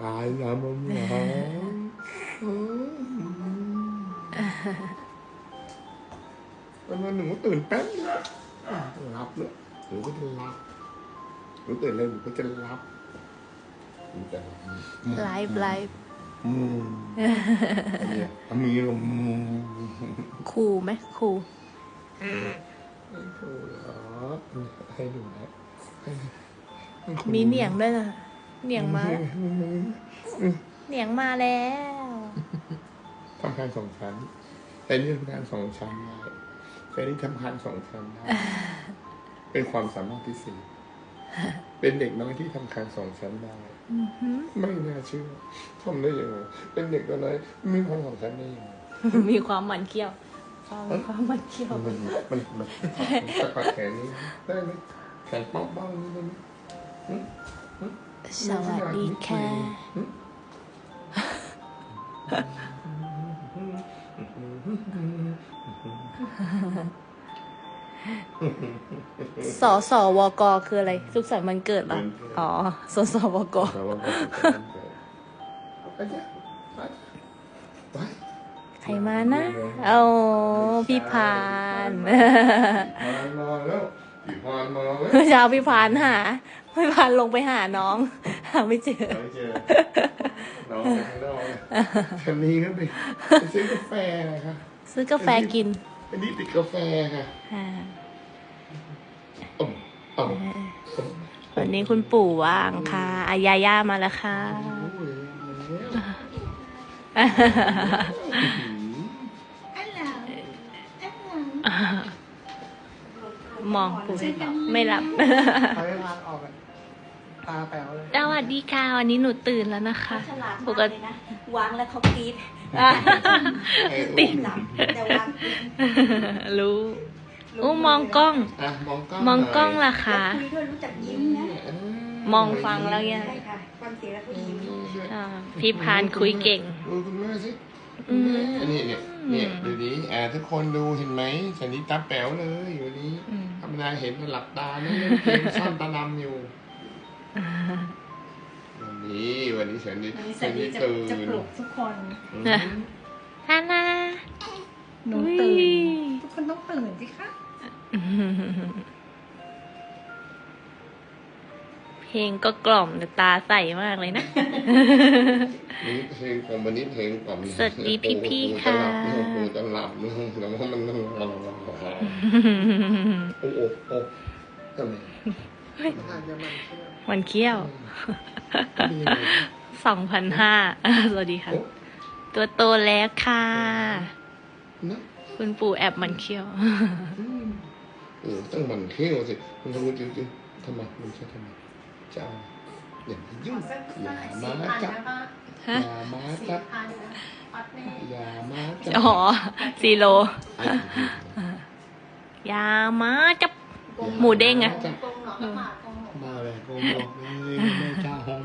ตายแล้วมึงเหรอวันนั้นหนูตื่นแป๊บนึงหลับเลยหนูก็จะหลับหนูตื่นเลยหนูก็จะหลับหนูจะหลับไลฟ์ไลฟ์อืมเนี่ยอันนี้ลมคูลไหมคูลไม่ถูหรอให้ดูนะมีเนียงด้วยนะ เหนียงมาเหนียงมาแล้วทำงานสองชั้น แต่นี่ทำงานสองชั้นได้แต่นี่ทำงานสองชั้นได้เป็นความสามารถพิเศษเป็นเด็กน้อยที่ทำงานสองชั้นได้อือหือไม่น่าเชื่อทำได้ยังไงเป็นเด็กตัวน้อยมีความสองชั้นได้ยังไงมีความหมันเคี้ยวความความหมันเคี้ยวมันมันมันตะกัดแขนนี้ได้ไหมแขนป้องป้องนี่ได้ไหม สวัสดีค่ะสสวกคืออะไรสุขสันต์วันเกิดเหรอ อ๋อสสวกแต่ว่าก็ไปจ้ะไปไปใครมานะ เอาพี่พานพานมาแล้ว พี่พานมาแล้วเมื่อเช้าพี่พานหาพี่พานลงไปหาน้อง หาไม่เจอไม่เจอน้องไปข้างนอกฉันนี้ก็ไปไปซื้อกาแฟนะคะซื้อกาแฟกินอันนี้ติดกาแฟค่ะอ่าอ๋ออ๋อวันนี้คุณปู่ว่างค่ะอายาย่ามาแล้วค่ะมอ งปู่ไม่หลับ เขาไม่พานออกอะตาแป๋วเลย สวัสดีค่ะวันนี้หนูตื่นแล้วนะคะ ฉลาดปมากกเลติ ยนะวางแล้วเขากรีดติดหลับแต่วางรู้อู้มองกล้อง อะมองกล้องมองกล้องหน่ยล่ะคะ คุยด้วยรู้จักยิ้มนะมองฟังแล้วยังใช่ค่ะฟังเสียงแล้วก็ยิ้ม อ่าพี่พานคุยเก่ง ดูคุณแม่สิ อืมอันนี้เนี่ยเนี่ยดูนี้อ่าทุกคนดูเห็นไหมสันนี้ตาแป๋วเลยวันนี้อืมธรรมดาเห็นมันหลับตานั่งเล่นเกมซ่อนตาดำอยู่วันนี้วันนี้สันนี้วันนี้สัสันนนี้นี้จะตื่จะนปลุกทุกคนอืมฮานาหนูอุ๊ตื่นยทุกคนต้องตื่นสิคะ เพลงก็กล่อมแต่ตาใสมากเลยนะ นี่เพลงของวันนี้เพลงของสวัสดีพี่ๆค่ะปูจะหลับปูจะหลับแล้วมันมันโอ้โอ้โอ้ทำไมอาจจะมันเชื่อมันเขี้ยวมีอะไรสองพันห้าสวัสดีค่ะโอ้ตัวโตแล้วค่ะนะคุณปู่แอบมันเขี้ยวอืมเออต้องหมันเที่ยวสิมันต้องจริงๆทำไมมันใช่ทำไม จะเอาอย่ามายุ่งอย่ามาจับฮะอย่ามาจับอย่ามาจับอ๋อซีโรไอ้อยามาจับหมูเด้งอะจับกงหนอนหมากงหนอนมาเลยโกงบอกเลยแม่จ้าหอม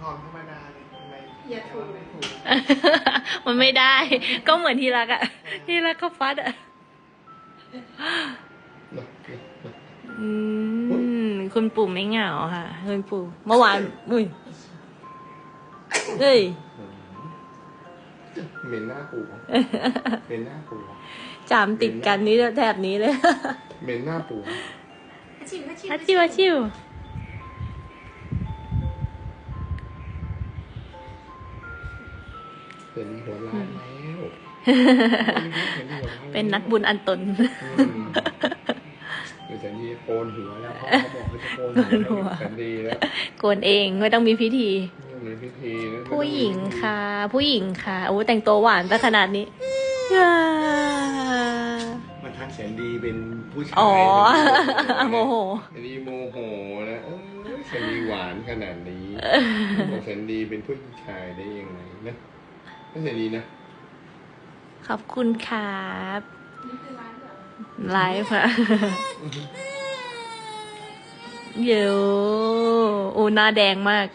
นอนธรรมดาเลยทำไมอย่าถูกไม่ถูกมันไม่ได้ ก็เหมือนที่รักอะที่รักก็ฟัดอะนะนะนะอืม คุณปู่ไม่เหงาค่ะ คุณปู่เมื่อวานอุ้ยเอ้ยเหม็นหน้าปูเหม็นหน้าปูจามติดกันนี้แถบนี้เลยเหม็นหน้าปูชิมนะชิมอาชิวอาชิวเป็นหัวล้านแล้วเห็นหัวล้าเป็นนักบุญอันตนอืมเดี๋ยวแสนดีโกนหัวแล้วเพราะเขาบอกเขาจะโกนหัวแสนดีแล้วโกนเองไม่ต้องมีพิธีมีพิธีนะผู้หญิงค่ะ ผู้หญิงค่ะโอ้แต่งตัวหวานซะขนาดนี้อ่ามันทักแสนดีเป็นผู้ชายอ๋อเป็นโมโหแสนดีโมโหนะเออแสนดีหวานขนาดนี้บอกแสนดีเป็นผู้ชายได้ยังไงนะไม่แสนดีนะขอบคุณครับ ไลฟ์ค่ะเยวโอ้หน้าแดงมาก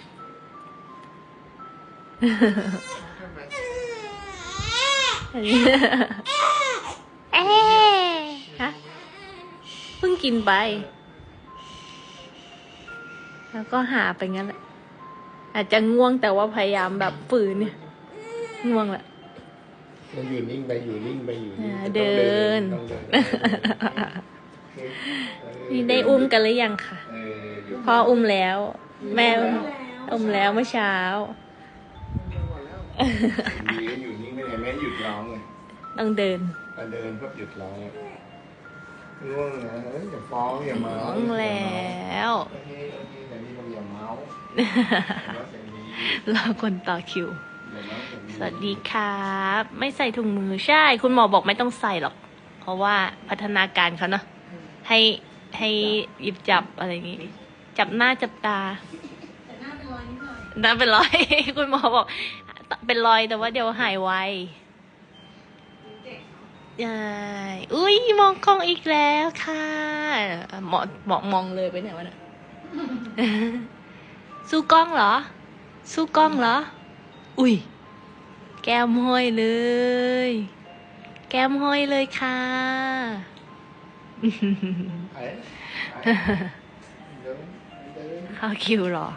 เอ๊ะฮะเพิ่งกินไป แล้วก็หาไปงั้นแหละ อาจจะง่วงแต่ว่าพยายามแบบฝืนเนี่ย ง่วงแหละ มันอยู่นิ่งไปอยู่นิ่งไปอยู่นิ่งอ่าต้องเดินต้องเดินนี่ได้อุ้มกันหรือยังค่ะเอออยู่พ่ออุ้มแล้ว แม่อุ้มแล้วเมื่อเช้าดีก็อยู่นิ่งไม่ได้แม่หยุดร้องเลยต้องเดินพอเดินก็หยุดร้องเลยง่วงนะเฮ้ยอย่าฟ้องอย่าเมาน้องแล้วโอเคโอเคแต่นี่เราอย่าเมาแล้วเสียงดีรอคนต่อคิวอย่าเมาเสวัสดีครับ ไม่ใส่ถุงมือใช่ คุณหมอบอกไม่ต้องใส่หรอก เพราะว่าพัฒนาการเขาเนาะให้ให้หยิบจับอะไรอย่างงี้ จับหน้าจับตาแต่หน้าเป็นรอยนิดหน่อยหน้าเป็นรอย คุณหมอบอก เป็นรอยแต่ว่าเดี๋ยวหายไวใช่อุ้ยมองกล้องอีกแล้วค่ะหมอหมอมองเลยไปไหนวะเนี่ยสู้กล้องเหรอ สู้กล้องเหรอ อุ้ย แก้มห้อยเลย แก้มห้อยเลยค่ะไปไปเดินเดินเข้าคิวเหรอ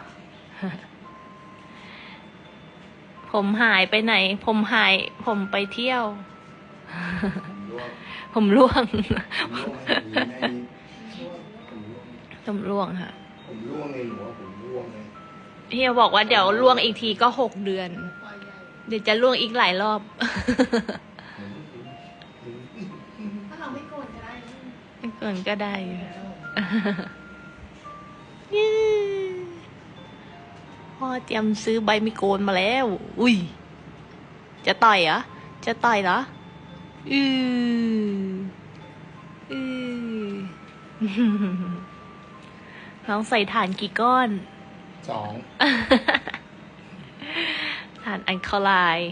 ผมหายไปไหน ผมหาย ผมไปเที่ยว ผมร่วงผมร่วง ผมร่วงให้ดีนะผมร่วงผมร่วงค่ะ ผมร่วงเลยหนูว่าผมร่วงเลย เฮียบอกว่าเดี๋ยวล่วงอีกทีก็หกเดือน เดี๋ยวจะล่วงอีกหลายรอบ ถ้าเราไม่โกรธจะได้ไหมไม่เกินก็ได้อยู่พ่อเตรียมซื้อใบมิโกนมาแล้ว อุ้ย จะต่อยเหรอ จะต่อยเหรอ อืออือ น้องใส่ฐานกี่ก้อน สองฐานอันคาไลน์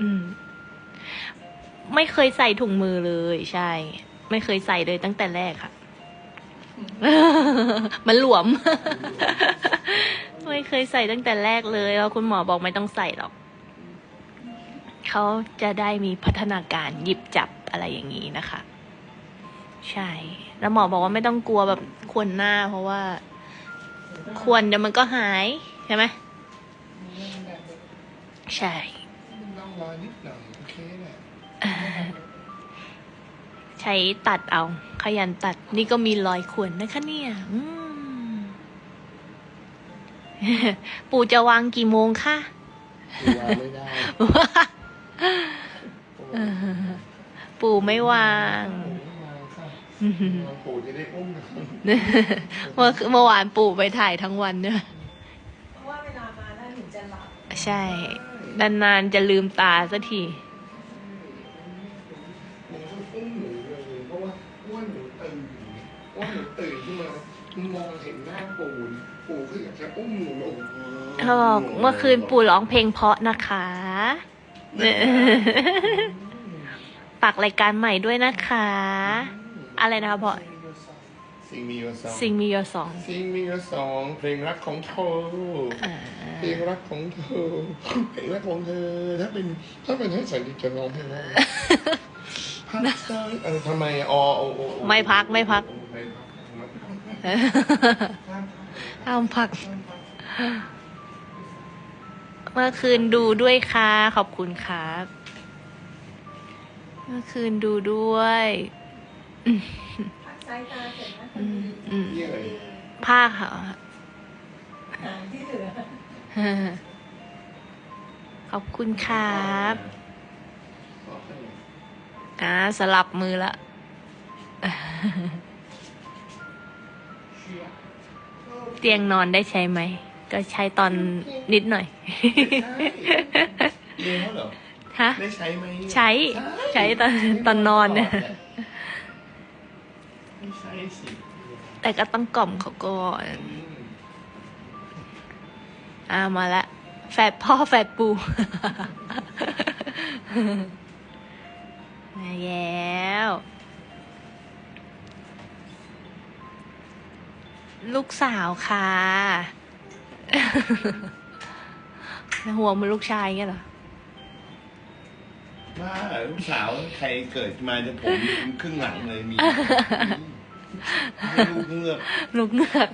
อืม ไม่เคยใส่ถุงมือเลยใช่ ไม่เคยใส่เลยตั้งแต่แรกค่ะ มันหลวม ไม่เคยใส่ตั้งแต่แรกเลยแล้วคุณหมอบอกไม่ต้องใส่หรอก เขาจะได้มีพัฒนาการหยิบจับอะไรอย่างนี้นะคะ ใช่ แล้วหมอบอกว่าไม่ต้องกลัวแบบควนหน้า เพราะว่า ควรเดี๋ยวมันก็หาย ใช่ไหมแบบเด็กใช่น้องรอยนิดหน่อยโอเคแหละใช้ตัดเอา ขยันตัด นี่ก็มีรอยข่วนนะคะเนี่ยอืมปู่จะวางกี่โมงคะกลัวไม่ได้ ปู่ไม่วาง ปู่จะได้อุ้มนะครับเมื่อเมื่อวานปู่ไปถ่ายทั้งวันเนี่ยเพราะว่าเวลามาแล้วถึงจะหลับ ใช่ นานๆจะลืมตาสักทีผมก็อุ้มหนูเลยเพราะว่าอ้วนหนูตื่นอ้วนหนูตื่นขึ้นมามองเห็นหน้าปู่ปู่ก็อยากจะอุ้มหนูลงเขาบอกเมื่อคืนปู่ร้องเพลงเพราะนะคะฝากรายการใหม่ด้วยนะคะ อะไรนะคะพ่อซิงมีโยซอง Sing Me Your Song ซิงมีโยซองเพลงรักของเธออ่าเพลงรักของเธอเพลงรักของเธอ ถ้าเป็นถ้าเป็นให้สันติจะร้องเพลงว่าพักใจเออทำไมอ๋อโอ้โอ้โอ้ไม่พักไม่พักไม่พักไม่พักห้ามพัก เมื่อคืนดูด้วยค่ะ ขอบคุณครับ เมื่อคืนดูด้วยพัก สายตาเสร็จนะอืมอืมเยี่ยเลยภาคค่ะหางที่เหลือขอบคุณครับอ่าสลับมือละเตียงนอนได้ใช้ไหม ก็ใช้ตอนนิดหน่อยเลี้ยงเขาเหรอฮะได้ใช้ไหมใช้ ใช้ตอนตอนนอนเนี่ย ไม่ใช้สิแต่ก็ต้องกล่อมเขาก่อนอ่ามาละ แฝดพ่อแฝดปู่มาแล้ว ลูกสาวค่ะ หัวมันลูกชายเงี้ยเหรอว่าลูกสาวใครเกิดมาจะผมครึ่งหลังเลยมี ลูกเงือก ลูกเงือก